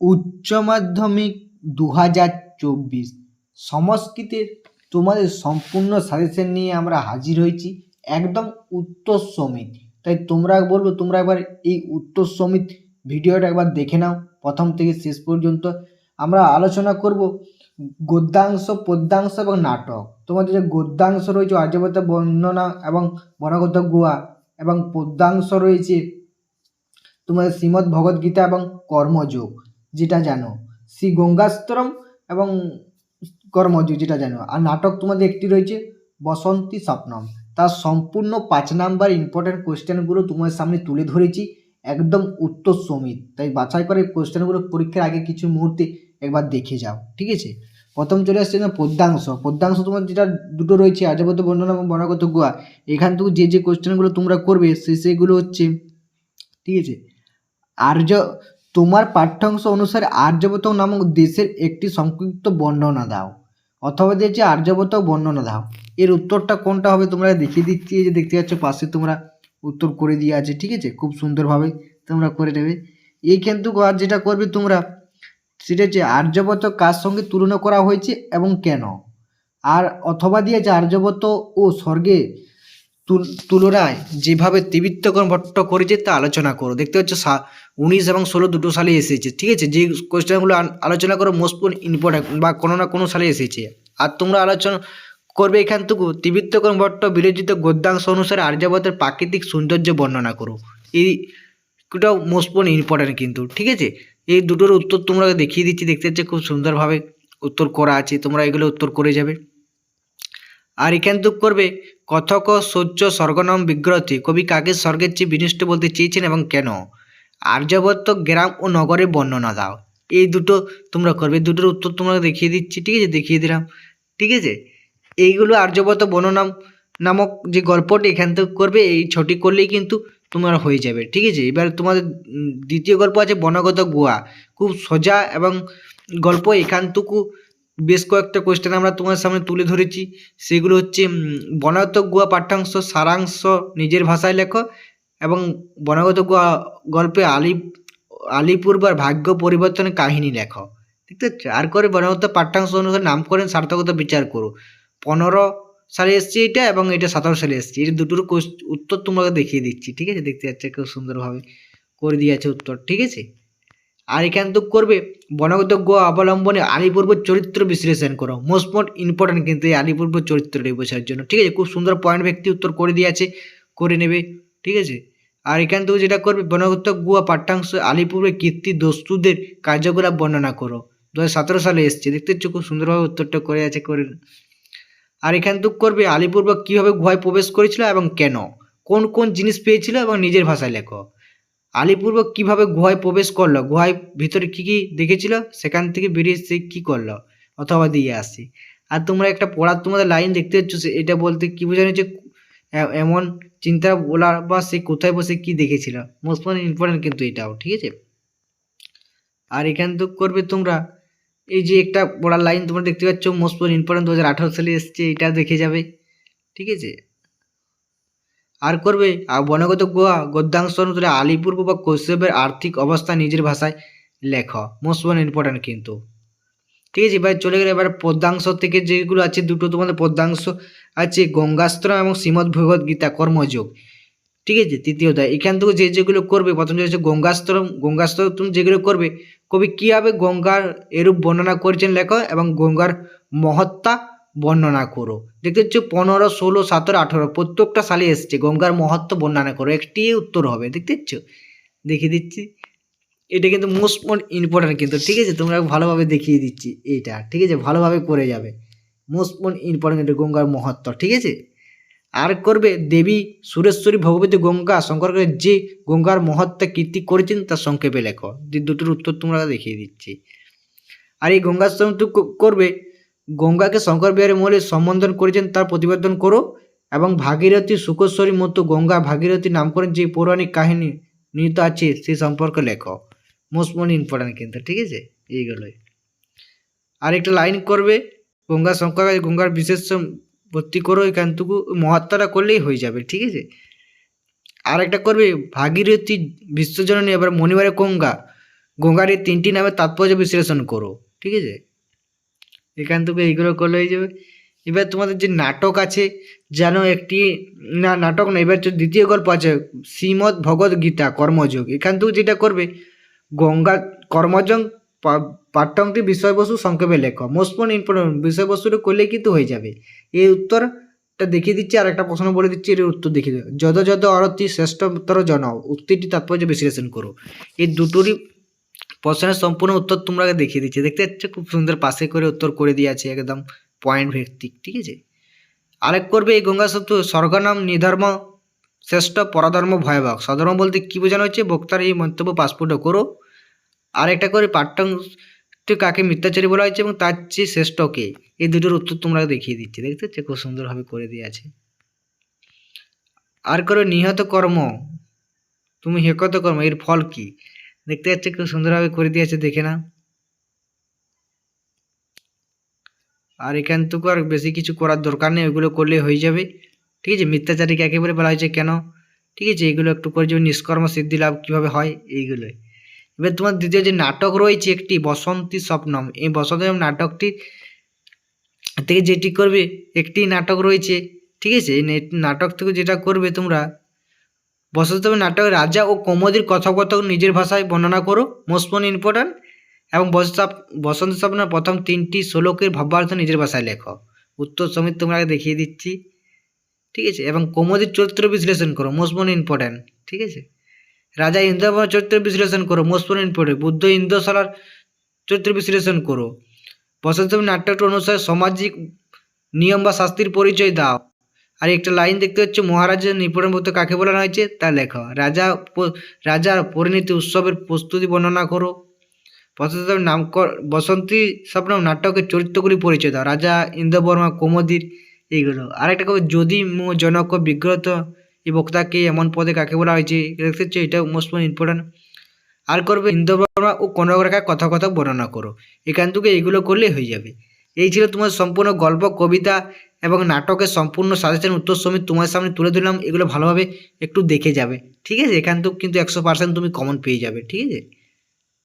উচ্চ মাধ্যমিক দু হাজার চব্বিশ। সংস্কৃতের তোমাদের সম্পূর্ণ সাজেশন নিয়ে আমরা হাজির হয়েছি। একদম উত্তর সমেত। তাই তোমরা বলব, তোমরা একবার এই উত্তর সমেত ভিডিওটা একবার দেখে নাও, প্রথম থেকে শেষ পর্যন্ত। আমরা আলোচনা করব গদ্যাংশ, পদ্যাংশ এবং নাটক। তোমাদের যে গদ্যাংশ রয়েছে, আর্যভট্ট, বর্ণনা এবং বনগত গুহা এবং পদ্যাংশ রয়েছে, তোমাদের শ্রীমদ্ ভগবদ্গীতা এবং কর্মযোগ। যেটা জানো। শ্রী গঙ্গাস্তরম এবং কর্মযোগ যেটা জানো। আর নাটক তোমাদের একটি রয়েছে, বসন্তী স্বপ্নম। তার সম্পূর্ণ পাঁচ নাম্বার ইম্পর্ট্যান্ট কোয়েশ্চেনগুলো তোমার সামনে তুলে ধরেছি, একদম উত্তর সমিত। তাই বাছাই করে কোয়েশ্চেনগুলো পরীক্ষার আগে কিছু মুহূর্তে একবার দেখে যাও, ঠিক আছে? প্রথম চলে আসছে না পদ্যাংশ পদ্যাংশ তোমার যেটা দুটো রয়েছে আর্যবত বর্ণনা এবং বর্ণগত গোয়া। এখান থেকে যে যে কোয়েশ্চেনগুলো তোমরা করবে, সে সেগুলো হচ্ছে, ঠিক আছে? আর্য তোমার পাঠ্যাংশ অনুসারে আর্যবত নামক দেশের একটি সংক্ষিপ্ত বর্ণনা দাও। অথবা দিয়েছে আর্যবত বর্ণনা দাও। এর উত্তরটা কোনটা হবে তোমরা দেখিয়ে দিচ্ছি। যে দেখতে পাচ্ছ, পাশে তোমরা উত্তর করে দিয়ে আছে, ঠিক আছে? খুব সুন্দরভাবে তোমরা করে নেবে। এই কিন্তু আর যেটা করবে তোমরা, সেটা হচ্ছে আর্যবত কার সঙ্গে তুলনা করা হয়েছে এবং কেন? আর অথবা দিয়েছে আর্যবত ও স্বর্গে তুল- তুলনায় যেভাবে ত্রিবিত্তকরণ ভট্ট করেছে তা আলোচনা করো। দেখতে পাচ্ছ সা- উনিশ এবং ষোলো দুটো সালে এসেছে, ঠিক আছে? যে কোয়েশ্চেনগুলো আলোচনা করো মোস্ট ইম্পর্টেন্ট বা কোনো না কোনো সালে এসেছে। আর তোমরা আলোচনা করবে এখান থেকে ভট্ট বিরোচিত গদ্যাংশ অনুসারে আর্যাবতের প্রাকৃতিক সৌন্দর্য বর্ণনা করো। এইটাও মোস্ট ইম্পর্টেন্ট কিন্তু, ঠিক আছে? এই দুটোর উত্তর তোমরা দেখিয়ে দিচ্ছি, দেখতে পাচ্ছ খুব সুন্দরভাবে উত্তর করা আছে, তোমরা এগুলো উত্তর করে যাবে। আর এখান থেকে করবে। কথক সহ্য স্বর্গনাম বিগ্রহটি কবি কাকে স্বর্গের চেয়ে বিনিষ্ট বলতে চেয়েছেন এবং কেন? আর্যবর্ত গ্রাম ও নগরে বর্ণনা দাও। এই দুটো তোমরা করবে। দুটোর উত্তর তোমরা দেখিয়ে দিচ্ছি। ঠিক আছে? দেখিয়ে দিলাম। ঠিক আছে? এইগুলো আর্যবর্ত বর্ণনাম নামক যে গল্পটি এখান থেকে করবে, এই ছটি করলেই কিন্তু তোমার হয়ে যাবে। ঠিক আছে? এবার তোমাদের দ্বিতীয় গল্প আছে বনগত গুহা। খুব সোজা এবং গল্প এখানটুকু বেশ কয়েকটা কোয়েশ্চেন আমরা তোমার সামনে তুলে ধরেছি। সেগুলো হচ্ছে উম, গুয়া পাঠ্যাংশ সারাংশ নিজের ভাষায় লেখো এবং বনগত গুয়া গল্পে আলি আলিপুরবার ভাগ্য পরিবর্তনের কাহিনী লেখো। ঠিক আছে আর করে বনগত পাঠ্যাংশ অনুসারে নামকরণ সার্থকতা বিচার করো। পনেরো সালে এসছে এটা এবং এটা সতেরো সালে এসছে। এটা দুটোর উত্তর তোমাকে দেখিয়ে দিচ্ছি। ঠিক আছে? দেখতে যাচ্ছে খুব সুন্দরভাবে করে দিয়েছে উত্তর। ঠিক আছে? আর এখান তো করবে বনগত গোয়া অবলম্বনে আলিপূর্ব চরিত্র বিশ্লেষণ করো। মোস্ট মোট ইম্পর্টেন্ট কিন্তু এই আলিপূর্ব চরিত্রটি বোঝার জন্য। ঠিক আছে? খুব সুন্দর পয়েন্ট ব্যক্তি উত্তর করে দিয়েছে করে নেবে। ঠিক আছে? আর এখান থেকে যেটা করবে বনগত গুয়া পাঠ্যাংশ আলিপুরের কীর্তি দস্তুদের কার্যকলাপ বর্ণনা করো। দু হাজার সতেরো সালে এসছে। দেখতে পাচ্ছ খুব সুন্দরভাবে উত্তরটা করে আছে, করে আর এখান থেকে করবে আলিপুরবাগ কীভাবে গুহায় প্রবেশ করেছিল এবং কেন? কোন কোন জিনিস পেয়েছিল এবং নিজের ভাষায় লেখো। আলিপুরবাগ কীভাবে গুহায় প্রবেশ করল? গুহায় ভিতরে কী কী দেখেছিল? সেখান থেকে বেরিয়ে সে কী করল? অথবা দিয়ে আসি আর তোমরা একটা পড়ার তোমাদের লাইন দেখতে পাচ্ছ এটা বলতে কী বোঝানো হচ্ছে এমন চিন্তা বলার বা সে কোথায় বসে কী দেখেছিল? মোস্ট ইম্পর্টেন্ট কিন্তু এটাও, ঠিক আছে? আর এখান থেকে করবে তোমরা, এই যে একটা পড়ার লাইন তোমরা দেখতে পাচ্ছ মোস্ট ইম্পর্টেন্ট দু হাজার আঠারো সালে এসছে, এটা দেখে যাবে, ঠিক আছে? আর করবে? আর বনগত গোয়া গদ্যাংশ অনুসারে আলিপুর্ব বা কৌশবের আর্থিক অবস্থা নিজের ভাষায় লেখ। মোস্ট ইম্পর্টেন্ট কিন্তু। ঠিক আছে, এবার চলে গেলে এবার পদ্যাংশ থেকে যেগুলো আছে, দুটো তোমাদের পদ্যাংশ আছে গঙ্গাস্ত্র এবং শ্রীমদ্ ভগবদ গীতা, কর্মযোগ। ঠিক আছে, তৃতীয় অধ্যায়। এখান থেকে যে যেগুলো করবে, প্রথম হচ্ছে গঙ্গাস্ত্র গঙ্গাস্ত্র তুমি যেগুলো করবে, কবি কীভাবে গঙ্গার এরূপ বর্ণনা করেছেন লেখ এবং গঙ্গার মহত্তা বর্ণনা করো। দেখতে পাচ্ছ পনেরো, ষোলো, সতেরো, আঠেরো, প্রত্যেকটা সালে এসছে। গঙ্গার মহত্ব বর্ণনা করো, একটি উত্তর হবে, দেখতে পাচ্ছ দেখিয়ে দিচ্ছি। এটা কিন্তু মোস্ট মোস্ট ইম্পর্ট্যান্ট কিন্তু, ঠিক আছে? তোমরা ভালোভাবে দেখিয়ে দিচ্ছি এইটা, ঠিক আছে? ভালোভাবে করে যাবে। মোস্ট মোস্ট এটা গঙ্গার মহত্ব, ঠিক আছে? আর করবে দেবী সুরেশ্বরী ভগবতী গঙ্গা শঙ্করকে যে গঙ্গার মহত্ব কীর্তি করেছেন তার সংক্ষেপে লেখো। দুটোর উত্তর তোমরা দেখিয়ে দিচ্ছি। আর এই তো ক- করবে গঙ্গাকে শঙ্কর বিহারী মৌলিক সম্বোধন করেছেন, তার প্রতিপাদন করো। এবং ভাগীরথী সুকেশ্বরী মতো গঙ্গা ভাগীরথী নামকরণ যে পৌরাণিক কাহিনী নিহিত আছে সেই সম্পর্কে লেখো। মোস্ট মোস্ট ইম্পর্ট্যান্ট কিন্তু, ঠিক আছে? এইগুলোই আর একটা লাইন করবে, গঙ্গা শঙ্কর গঙ্গার বিশেষ ভর্তি করো এখানটুকু মহাত্মাটা করলেই হয়ে যাবে, ঠিক আছে? আর একটা করবে, ভাগীরথী বিশ্বজননী, এবার মণিবারে গঙ্গা। গঙ্গার এই তিনটি নামে তাৎপর্য বিশ্লেষণ করো, ঠিক আছে? এখান থেকে এইগুলো করলে হয়ে যাবে। এবার তোমাদের যে নাটক আছে, যেন একটি, না, নাটক না, এবার দ্বিতীয় গল্প আছে শ্রীমৎ ভগবদ গীতা, কর্মযোগ। এখান থেকে যেটা করবে, গঙ্গা কর্মযোগ, পা- পাঠ্যাংশটি বিষয়বস্তু সংক্ষেপে লেখো। মোস্ট ইম্পর্টেন্ট বিষয়বস্তুটা করলে কিন্তু হয়ে যাবে। এই উত্তরটা দেখিয়ে দিচ্ছি, আর একটা প্রশ্ন বলে দিচ্ছি, এর উত্তর দেখিয়ে দেবে। যদ যদ অরতি শ্রেষ্ঠতর জন, উক্তিটি তাৎপর্য বিশ্লেষণ করো। এই দুটোরই প্রশ্নের সম্পূর্ণ উত্তর তোমরা দেখিয়ে দিচ্ছে। দেখতে পাচ্ছ খুব সুন্দর পাশে করে উত্তর করে দিয়ে আছে একদম পয়েন্ট ভিত্তিক, ঠিক আছে? আরেক করবে এই গঙ্গা সত্য স্বর্গনাম নিধর্ম, শ্রেষ্ঠ পরধর্ম ভয়াবহ। স্বধর্ম বলতে কী বোঝানো হচ্ছে? বক্তার এই মন্তব্য পাসপোর্ট করো। আরেকটা করে পাঠ্যাংশ কাকে মিথ্যাচারী বলা হয়েছে এবং তার চেয়ে শ্রেষ্ঠ কে? এই দুটোর উত্তর তোমরা দেখিয়ে দিচ্ছে। দেখতে পাচ্ছ খুব সুন্দরভাবে করে দিয়ে আছে। আর করে নিহত কর্ম। তুমি হেকত কর্ম, এর ফল কি? দেখতে পাচ্ছ খুব সুন্দরভাবে করে দিয়েছে, দেখে না আর এখান থেকে আর বেশি কিছু করার দরকার নেই, ওইগুলো করলে হয়ে যাবে। ঠিক আছে, মিথ্যাচারীকে একেবারে বলা হয়েছে কেন? ঠিক আছে, এগুলো একটু করে যে নিষ্কর্ম সিদ্ধি লাভ কীভাবে হয়, এইগুলোই। এবার তোমার দ্বিতীয় যে নাটক রয়েছে একটি, বসন্তী স্বপ্নম। এই বসন্ত নাটকটি থেকে যেটি করবে, একটি নাটক রয়েছে। ঠিক আছে, এই নাটক থেকে যেটা করবে তোমরা বসন্ত নাটক রাজা ও কৌমদির কথোপকথন নিজের ভাষায় বর্ণনা করো। মোস্ট ইম্পর্ট্যান্ট এবং বসন্ত স্বপ্নের প্রথম তিনটি শ্লোকের ভাবার্থ নিজের ভাষায় লেখো। উত্তর সমিত তোমরা দেখিয়ে দিচ্ছি। ঠিক আছে? এবং কৌমদির চরিত্র বিশ্লেষণ করো। মোস্ট ইম্পর্ট্যান্ট ঠিক আছে? রাজা ইন্দ্রবর্মা চরিত্র বিশ্লেষণ করো। মোস্ট ইম্পর্টেন্ট বুদ্ধ ইন্দ্রশালার চরিত্র বিশ্লেষণ করো। বসন্ত নাট্যটি অনুসারে সামাজিক নিয়ম বা শাস্তির পরিচয় দাও। আর একটা লাইন দেখতে হচ্ছে মহারাজের নিপুণভূত কাকে বলানো হয়েছে? তা লেখো, রাজা রাজার পরিণতি উৎসবের প্রস্তুতি বর্ণনা করো। বসন্ত নামকর বসন্তী স্বপ্ন নাটকের চরিত্রগুলি পরিচয় দাও। রাজা ইন্দ্রবর্মা কৌমদির এইগুলো। আরেকটা কবে, যদি মো জনক বিগ্রত এই বক্তাকে এমন পদে কাকে বলা হয়েছে? দেখতে হচ্ছে এটা মোস্ট ইম্পর্টেন্ট আর করবে, ইন্দ্রবর্মা ও কনকরেখা কথা কথা বর্ণনা করো। এখান থেকে এইগুলো করলে হয়ে যাবে। এই ছিল তোমার সম্পূর্ণ গল্প, কবিতা এবং নাটকের সম্পূর্ণ সাজেশন উত্তর সমেত তোমার সামনে তুলে দিলাম এগুলো ভালোভাবে একটু দেখে যাবে। ঠিক আছে? এখান থেকেও কিন্তু একশো পার্সেন্ট তুমি কমন পেয়ে যাবে। ঠিক আছে?